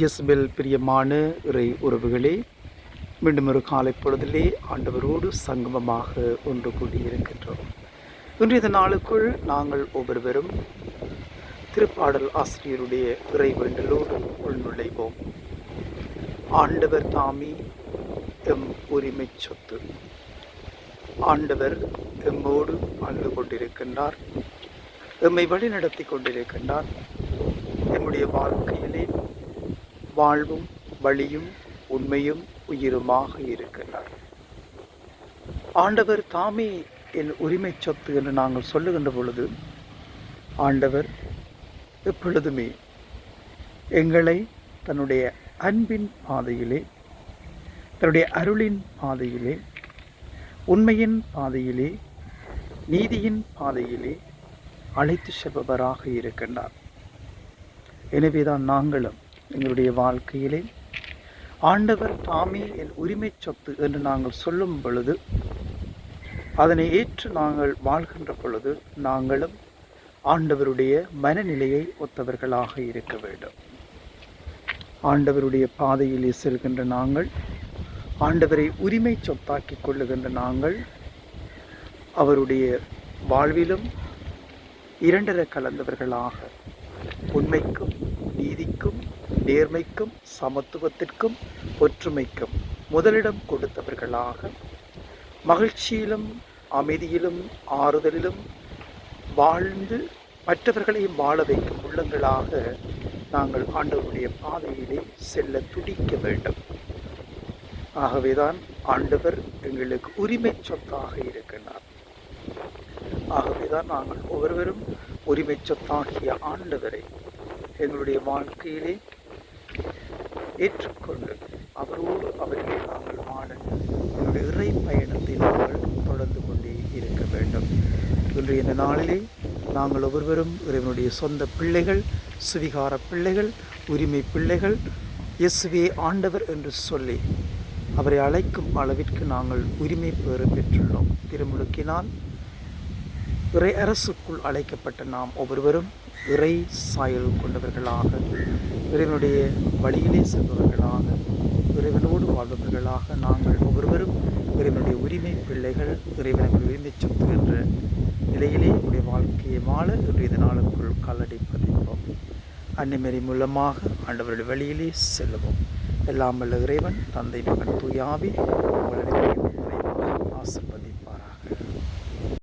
இயேசுபெல் பிரியமான இறை உறவுகளே மீண்டும் ஒரு காலை பொழுதிலே ஆண்டவரோடு சங்கமமாக ஒன்று கூடியிருக்கின்றோம். இன்றைய நாளுக்குள் நாங்கள் ஒவ்வொருவரும் திருப்பாடல் ஆசிரியருடைய இறை வேண்டலோடு உள்நுழைவோம். ஆண்டவர் தாமி எம் உரிமை சொத்து. ஆண்டவர் எம்மோடு வாழ்ந்து கொண்டிருக்கின்றார். எம்மை வழிநடத்தி கொண்டிருக்கின்றார். எம்முடைய வாழ்க்கையிலே வாழ்வும் வழியும் உண்மையும் உயிருமாக இருக்கின்றார். ஆண்டவர் தாமே என் உரிமை சொத்து என்று நாங்கள் சொல்லுகின்ற பொழுது ஆண்டவர் எப்பொழுதுமே எங்களை தன்னுடைய அன்பின் பாதையிலே தன்னுடைய அருளின் பாதையிலே உண்மையின் பாதையிலே நீதியின் பாதையிலே அழைத்து செல்பவராக இருக்கின்றார். எனவேதான் நாங்களும் எங்களுடைய வாழ்க்கையிலே. ஆண்டவர் தாமே என் உரிமை சொத்து என்று நாங்கள் சொல்லும் பொழுது அதனை ஏற்று நாங்கள் வாழ்கின்ற பொழுது நாங்களும் ஆண்டவருடைய மனநிலையை ஒத்தவர்களாக இருக்க வேண்டும். ஆண்டவருடைய பாதையிலே செல்கின்ற நாங்கள் ஆண்டவரை உரிமை சொத்தாக்கி கொள்ளுகின்ற நாங்கள் அவருடைய வாழ்விலும் இரண்டர கலந்தவர்களாக உண்மைக்கும் நீதிக்கும் நேர்மைக்கும் சமத்துவத்திற்கும் ஒற்றுமைக்கும் முதலிடம் கொடுத்தவர்களாக மகிழ்ச்சியிலும் அமைதியிலும் ஆறுதலிலும் வாழ்ந்து மற்றவர்களையும் வாழ வைக்கும் உள்ளங்களாக நாங்கள் ஆண்டவருடைய பாதையிலே செல்ல துடிக்க வேண்டும். ஆகவேதான் ஆண்டவர் எங்களுக்கு உரிமை சொத்தாக இருக்கின்றார் ஆகவேதான் நாங்கள் ஒவ்வொருவரும் உரிமை சொத்தாகிய ஆண்டவரை எங்களுடைய வாழ்க்கையிலே ஏற்றுக்கொண்டு அவரோடு அவரிலே நாங்கள் வாழ எங்களுடைய இறை பயணத்தை நாங்கள் தொடர்ந்து கொண்டே இருக்க வேண்டும். இன்றைய இந்த நாளிலே நாங்கள் ஒவ்வொருவரும் இறைவனுடைய சொந்த பிள்ளைகள் சுவிகார பிள்ளைகள் உரிமை பிள்ளைகள் இயேசுவே ஆண்டவர் என்று சொல்லி அவரை அழைக்கும் அளவிற்கு நாங்கள் உரிமை பெறு பெற்றுள்ளோம். திருமுழுக்கினால் இறை அரசுக்குள் அழைக்கப்பட்ட நாம் ஒவ்வொருவரும் இறை சாயல் கொண்டவர்களாக இறைவனுடைய வழியிலே செல்பவர்களாக இறைவனோடு வாழ்பவர்களாக நாங்கள் ஒவ்வொருவரும் இறைவனுடைய உரிமை பிள்ளைகள் இறைவனுடைய உரிமை சொத்து என்ற நிலையிலே உடைய வாழ்க்கையை வாழ இன்றைய நாளுக்குள் காலடி பதிப்போம். அன்னிமறி மூலமாக ஆண்டவருடைய வழியிலே செல்லுவோம் எல்லாம் வல்ல இறைவன் தந்தை மகன் தூயாவி உங்களுடைய ஆசிர்வதி